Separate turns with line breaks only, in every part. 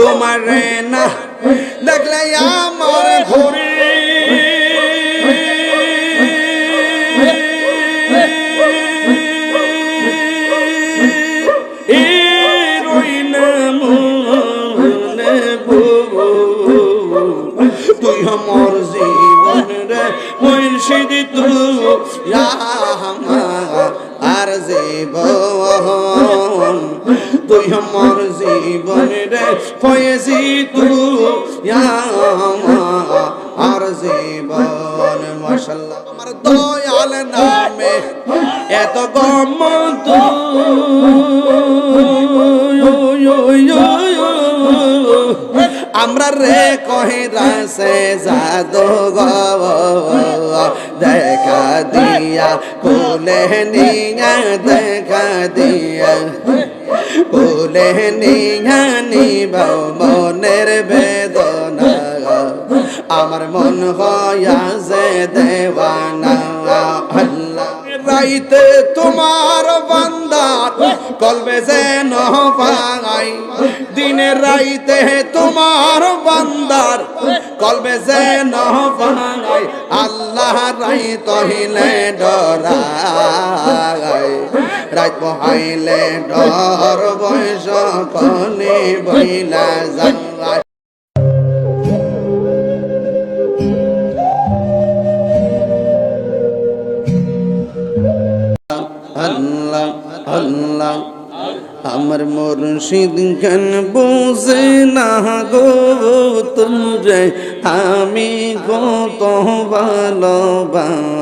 তোমার না দেখলে আমার ঘরে। তুই আমার জীবন রে মুর্শিদ তুই আর জীবন, তুই আমার জীবন রে ফয়েছি তুই আর জীবন মশাল্লাহ আমার দয়াল নামে এত গম আমরা রে কহে রাসে জাদু গো দেখা দিয়া, কোলে নিয়া দেখা দিয়া, কোলে নিয়া নিবাও মনের বেদনা। আমার মন হয়া যে দেওয়ানা, আল্লাহ। রাইতে তোমার বান্দার কলবে যেন পাই দিনে রাইতে তোমার বান্দার কলবে যেন পাই আল্লাহ রাই তহিলে ডরাই। রাত বহাইলে ডর বয়স কনে বইলা যায়। মুর্শিদ কেন বুঝে না গো? তুমরে আমি কত ভালোবাসি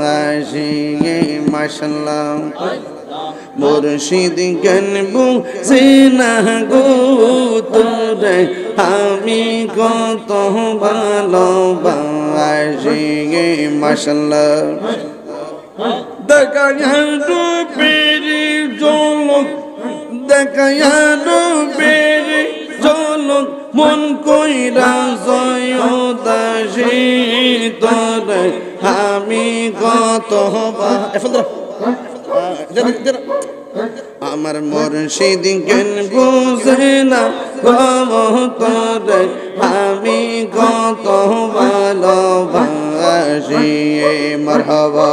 মশলা মুর্শিদ কেন বুঝে না গো? তুমরে আমি কত ভালোবাসি মশলা দেখায়ানো পেরে জলক পেরে জলক মন কইরা জয় দাসী তোরে। আমি কত আমার মুর্শিদ কেন বুঝে না তোরে। আমি কত ভালোবাসি মরহবা।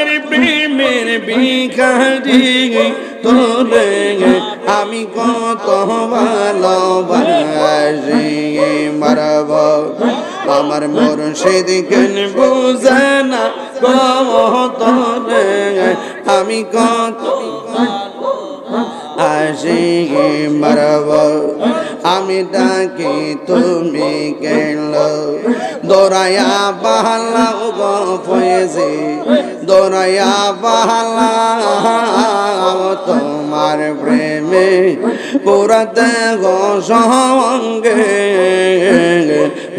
ভিখারি তোরে আমি কত ভালোবাসি মারব। আমার মুর্শিদ কেন বুঝে না কত আমি কত আসি মারব। আমি ডাকি, তুমি গেল দৌড়াইয়া বাহালাও গো ফয়েছি দৌড়াইয়া বাহালাও তোমার প্রেমে পুরাতে গো সঙ্গে।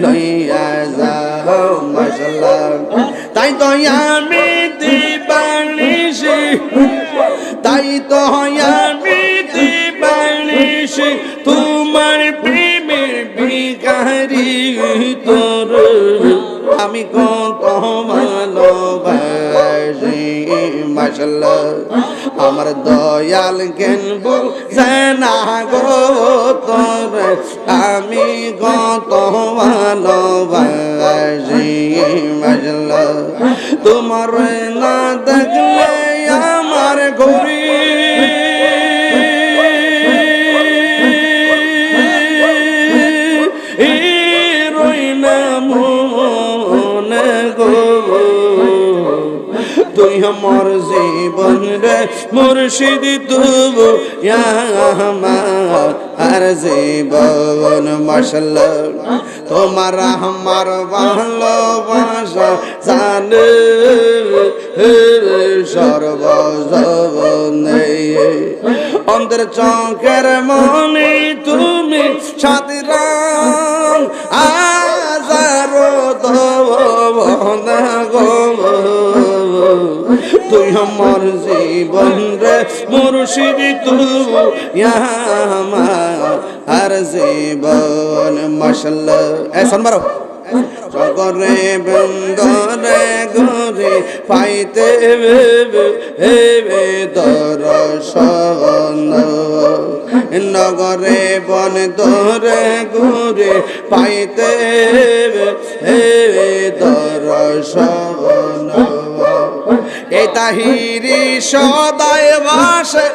লইয়া যাও মশলা। তাই তো আমি দিবানিসি তাই তো আমি কত ভালোবাসি মশলা আমার দয়াল কেন বুঝে না গো তোর। আমি কত ভালোবাসি মশলা তোমার মুর্শিদ তুবু আর জীবন মশল তোমার আমার ভালোবাসা জানে সর্বজনে অন্তর চৌকের মনে তুমি সাথী রাম আজার তুই আমার জীবন রে মুর্শিদ তুই আমার আর জীবন মশাল্লা এ শোনবারো জগরে বন্দরে গরে পাইতে হেবে দর্শন। নগরে বন দরে ঘুরে পাইতে হেবে দর্শন। এ তাহিরি সদায় বাসে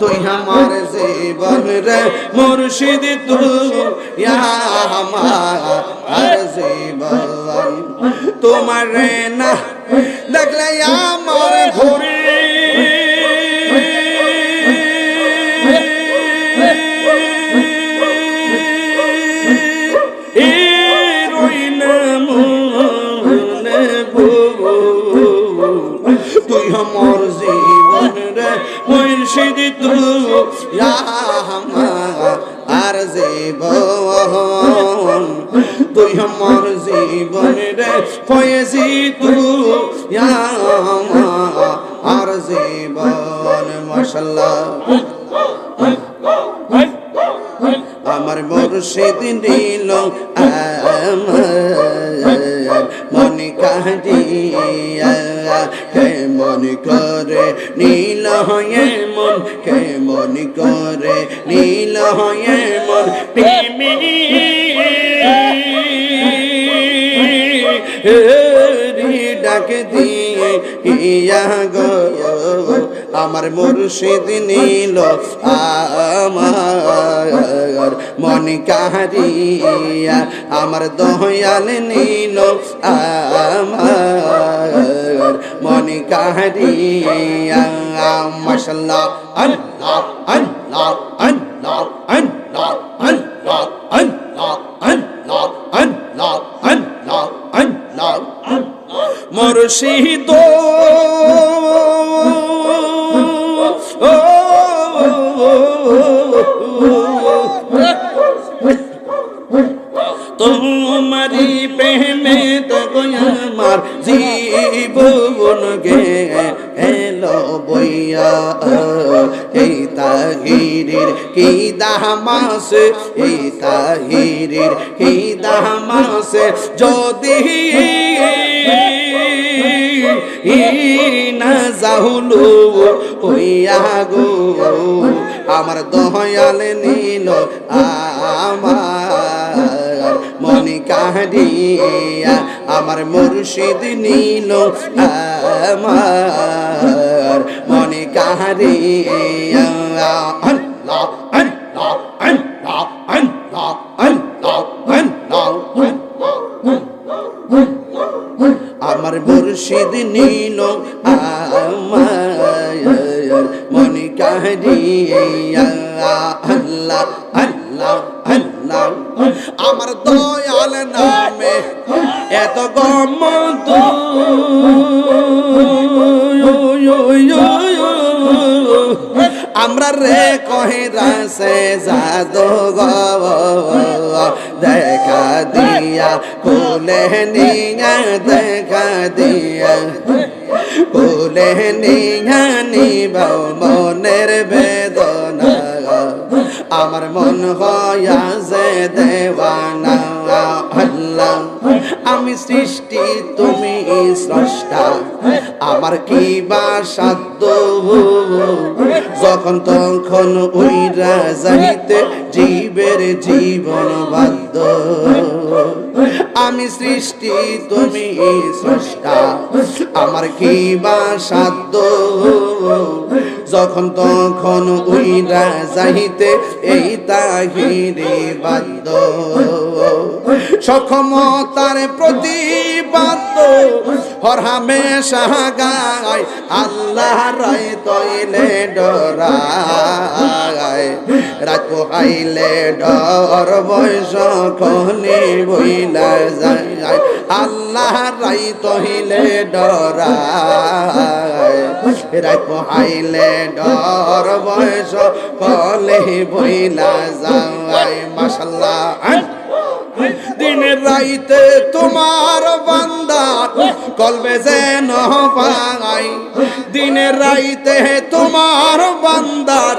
তুই আমার জীবন রে মুর্শিদ তুই আমার জীবন। তোমার না দেখলে আমার ঘুরি মুর্শিদ আমার আর জীবন তুই আমার জীবন রে তুই আর জীবন আমার আমার। মনে কাহিয়া কে মনে করে? নীল হয়ে মন কে মনে করে? নীল হয়ে মন প্রেমী ডাক দিয়ে, ইয়া গো, আমার মুর্শিদ নীল, আমার মন কাহারিয়া, আমার দয়াল নীল, আমার মন কাহারিয়া মশাল্লাহ আল্লাহ আল্লাহ আল্লাহ আল্লাহ আল্লাহ আল্লাহ আল্লাহ আল্লাহ আল্লাহ আল্লাহ মুর্শিদ দামাস এই তাহিরির কি দামাস, যদি না যাহুলু হইয়া গো, আমার দয়াল নীল আমার মনে কাহিয়া আমার মুর্শিদ নীল আমার মনে কাহিয়া আমার মুর্শিদ নীল আমায় মনে কাহিয়া আল্লাহ আল্লাহ আল্লাহ। আমার দয়াল নামে এত গম রে কহে রাসে জাদু দেখা দিয়া কোলে নিয়া, দেখা দিয়া। কোলে নিয়া নিবাও মনের বেদনা আমার মন হয়া যে দেওয়ানা, আল্লাহ। আমি সৃষ্টি, তুমি স্রষ্টা। আমার কি বা সাধ্য? যখন তখন উইরা যাইতে জীবের জীবন বাধ্য। আমি সৃষ্টি, তুমি সৃষ্টা আমার কি বা সাধ্য? যখন তখন উইরা রাজাহিতে এই তাহিরে বাধ্য। সক্ষমতার প্রতিবাদ হরহামে সাহাগায় আল্লাহ রায় তৈলে ডরায়। রাত পোহাইলে ডর, বয়স কনে বইলা যায়। আল্লাহ রাই তহিলে ডরায়। রাত পোহাইলে ডর, বয়স কলে বইলা যায়। মাশাল্লাহ। দিনের রাইতে তোমার বান্দার কলবে যেন পাই দিনের রাইতে তোমার বান্দার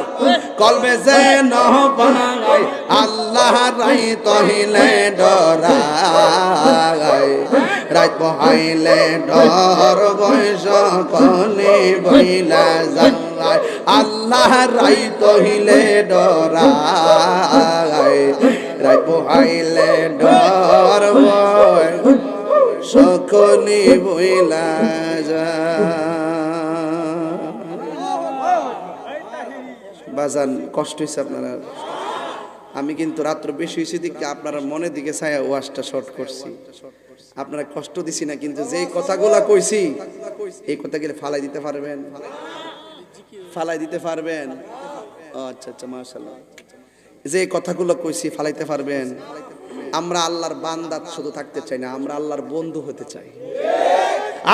কলবে যেন পাই আল্লাহ রাই তহিলে ডরাই। রাত বহাইলে ডর বয়স কলে বইলা যায় আল্লাহ রাই তহিলে ডরাই। বাজান, কষ্ট হয়েছে আপনারা আমি কিন্তু রাত্র বেশি হয়েছে দিকে আপনারা মনের দিকে ছায়া ওয়াশটা শর্ট করছি। আপনারা কষ্ট দিছি না, কিন্তু যে কথাগুলা কইছি, এই কথাগুলো ফালাই দিতে পারবেন। ফালাই দিতে পারবেন। আচ্ছা আচ্ছা মাশাল্লাহ যে কথাগুলো কইছি ফালাইতে পারবেন? আমরা আল্লাহর বান্দাত শুধু থাকতে চাই না, আমরা আল্লাহর বন্ধু হতে চাই।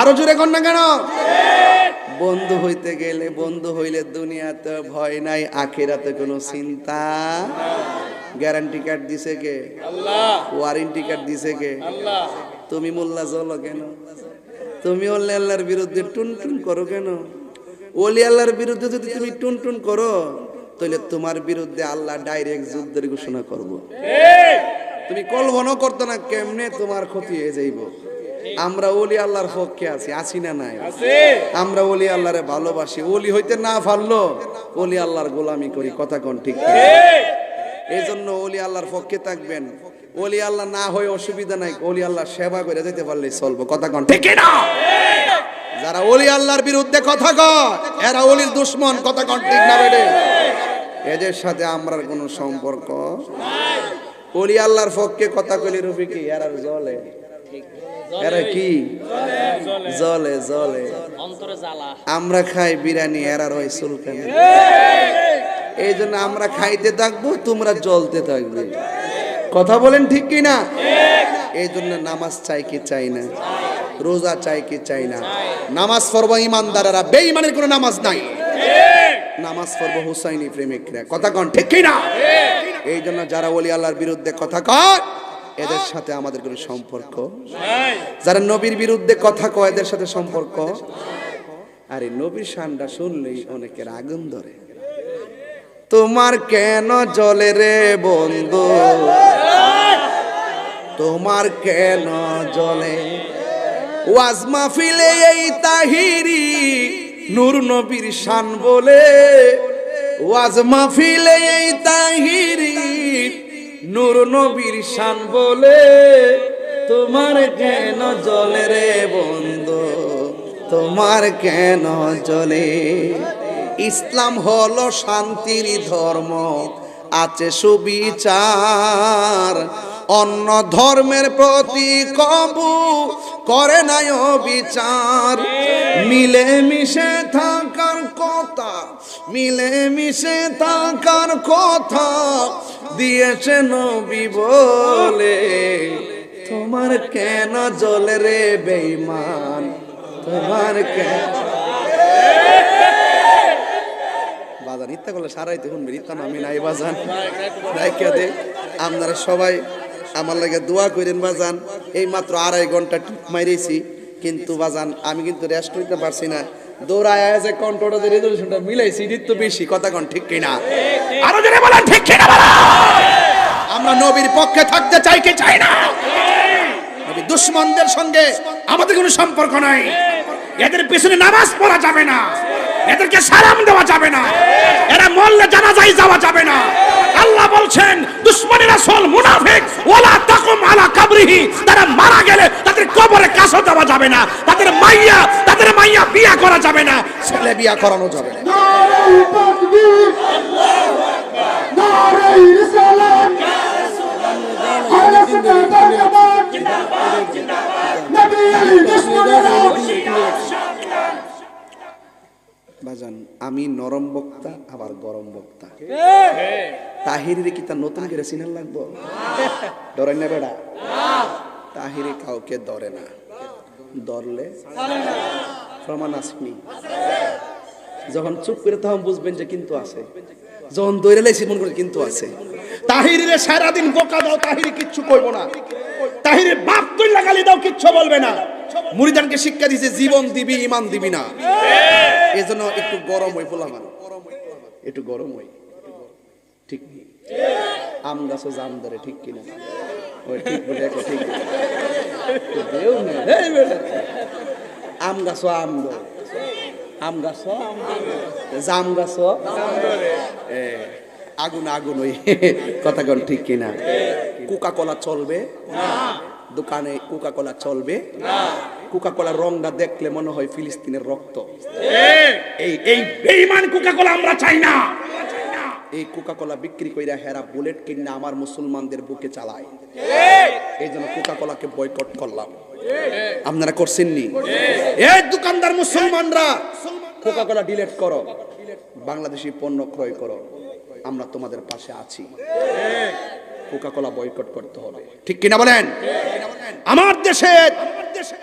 আরও জোরে কর না কেন? বন্ধু হইতে গেলে বন্ধু হইলে দুনিয়াতে ভয় নাই, আখেরাতে কোনো চিন্তা। গ্যারান্টি কার্ড দিছে কে? ওয়ারেন্টি কার্ড দিছে কে? তুমি মোল্লা জলো কেন? তুমি অলি আল্লাহর বিরুদ্ধে টুন টুন করো কেন? অলি আল্লাহর বিরুদ্ধে যদি তুমি টুন টুন করো তাহলে তোমার বিরুদ্ধে আল্লাহ ডাইরেক্ট যুদ্ধের ঘোষণা করব। তুমি কল্পনাও করতো না কেমনে তোমার ক্ষতি হয়ে যাইব? আমরা ওলি আল্লাহর পক্ষে আছি আছি না নাই? আমরা ওলি আল্লাহরে ভালোবাসি ওলি হইতে না পারল ওলি আল্লাহর গোলামি করি কথা কোন ঠিক? এই জন্য ওলি আল্লাহর পক্ষে থাকবেন। ওলি আল্লাহ না হয়ে অসুবিধা নাই ওলি আল্লাহ সেবা করে যেতে পারলে চলবো কথা কোন ঠিক না? যারা ওলি আল্লাহর বিরুদ্ধে কথা কয় এরা ওলির দুশ্মন কথা কোন ঠিক না বেডে এদের সাথে আমরার কোনো সম্পর্ক? ওলি আল্লাহর পক্ষে কথা কইলে রবি কি? এরা জলে এরা কি? জলে জলে আমরা খাই বিরিয়ানি এরা রয় সুলকানি এই জন্য আমরা খাইতে থাকব তোমরা জ্বলতে থাকবে। কথা বলেন ঠিক কি না? এই জন্য নামাজ চাই কি চাই না? রোজা চাই কি চাই না? নামাজ পড়ব ইমানদারেরা। বেঈমানের কোনো নামাজ নাই। নামাজ পড়ব হুসাইনি প্রেমিকরা কথা কন, ঠিক কি না এই জন্য যারা ওলি আল্লাহর বিরুদ্ধে কথা কয়, এদের সাথে আমাদের কোনো সম্পর্ক যারা নবীর বিরুদ্ধে কথা কয়, এদের সাথে সম্পর্ক আরে নবীর শানটা শুনলেই অনেকের আগুন ধরে। তোমার কেন জলে রে বন্ধু? তোমার কেন জলে ওয়াজ মাহফিলে এই তাহিরি নূর নবীর শান বলে, ওয়াজ মাহফিলে এই তাহিরি, নূর নবীর শান বলে, তোমার কেন জলে রে বন্ধু, তোমার কেন জলে? ইসলাম হলো শান্তির ধর্ম, আছে সুবিচার অন্য ধর্মের প্রতি কবু করে নাই বিচার মিলে মিশে থাকার কথা মিলে মিশে থাকার কথা দিয়েছে নবী বলে। তোমার কেন জলে রে বেইমান তোমার কেন? বাজান ইত্যা করলে সারাইতে শুনবেন ইত্যা না আমি নাই বাজান আপনারা সবাই আমার লাগে দোয়া করেন বাজান। এই মাত্র আড়াই ঘণ্টা টিপ মাইরেছি, কিন্তু বাজান, আমি কিন্তু রেস্ট হইতে পারছি না। বেশি, কথা ঠিক বলেন, ঠিক আমরা নবীর পক্ষে থাকতে চাই কি চাই না? আমাদের কোনো সম্পর্ক নাই। এদের পিছনে নামাজ পড়া যাবে না। এদেরকে সালাম দেওয়া যাবে না। এরা মরলে জানাজাই যাওয়া যাবে না। আল্লাহ বলছেন যাবে না। তাদের মাইয়া তাদের মাইয়া বিয়া করা যাবে না। ছেলে বিয়া করানো যাবে না। আমি নরম বক্তা, আবার গরম বক্তা। তাহিরে কি তার নতুন করে সিনার লাগবো? ডরে না বেড়া। তাহিরে কাউকে ধরে না। ধরলে প্রমাণ আসনি। যখন চুপ করে তখন বুঝবেন যে কিন্তু আছে। যখন দৈরে লাইছি মনে করে কিন্তু আছে।
তাহিরে সারাদিন বোকা দাও তাহিরি কিচ্ছু করব না। তাহিরে বাপ তুই লাগালি দাও কিচ্ছু বলবে না। মুরিদানকে শিক্ষা দিছে জীবন দিবি ইমান দিবি না।
এই জন্য একটু গরম হই বললাম একটু গরম হই। ঠিক আম গাছও জাম ধরে ঠিক কিনা? ওই ঠিক বলে ঠিক। আম গাছও আম আম ধরে। জাম গাছও এ, আগুন আগুন ওই কথা কোন ঠিক কিনা কোকা কলা চলবে দোকানে কোকা কলা চলবে কোকা কলার রংটা দেখলে মনে হয় ফিলিস্তিনের রক্ত
এই এই বেঈমান কোকা কোলা আমরা চাই না
এই কোকা কোলা বিক্রি কইরা হেরা বুলেট কিনা আমার মুসলমানদের বুকে চালায় এই জন্য কোকা কোলাকে বয়কট করলাম আপনারা করছেন নি
এই দোকানদার মুসলমানরা
কোকা কোলা ডিলেট করো। বাংলাদেশি পণ্য ক্রয় করো। আমরা তোমাদের পাশে আছি। কোকা কোলা বয়কট করতে হবে। ঠিক কিনা বলেন?
আমার দেশে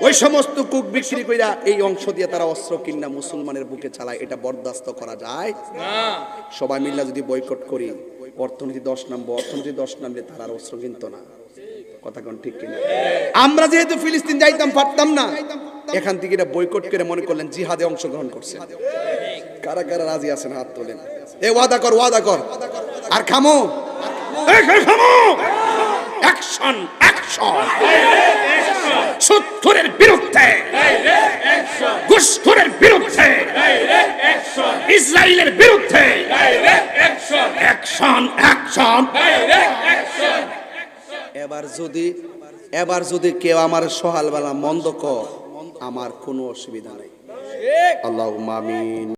ওই সমস্ত কুক বিক্রি কইরা এই অংশ দিয়ে তারা অস্ত্র কিনা মুসলমানের বুকে চালায়, এটা বরদাস্ত করা যায়? সবাই মিল্লা যদি বয়কট করি, অর্থনীতি দশ নামবো অর্থনীতি দশ নামলে তারা আর অস্ত্র কিনতো না। কথা ঠিক কিনা? আমরা যেহেতু ফিলিস্তিন যাইতাম, পারতাম না। এখান থেকে এটা বয়কট করে মনে করলেন জিহাদে অংশগ্রহণ করছে কারা কারা রাজি আছেন, হাত তোলেন। এ, ওয়াদা কর ওয়াদা কর। আর খামো।
অ্যাকশন অ্যাকশন সত্তরের বিরুদ্ধে। ঘুষখোরের বিরুদ্ধে। ইসরায়েলের বিরুদ্ধে। অ্যাকশন অ্যাকশন
এবার যদি এবার যদি কেউ আমার সহালবেলা মন্দ কর আমার কোনো অসুবিধা নেই। আল্লাহ মামিন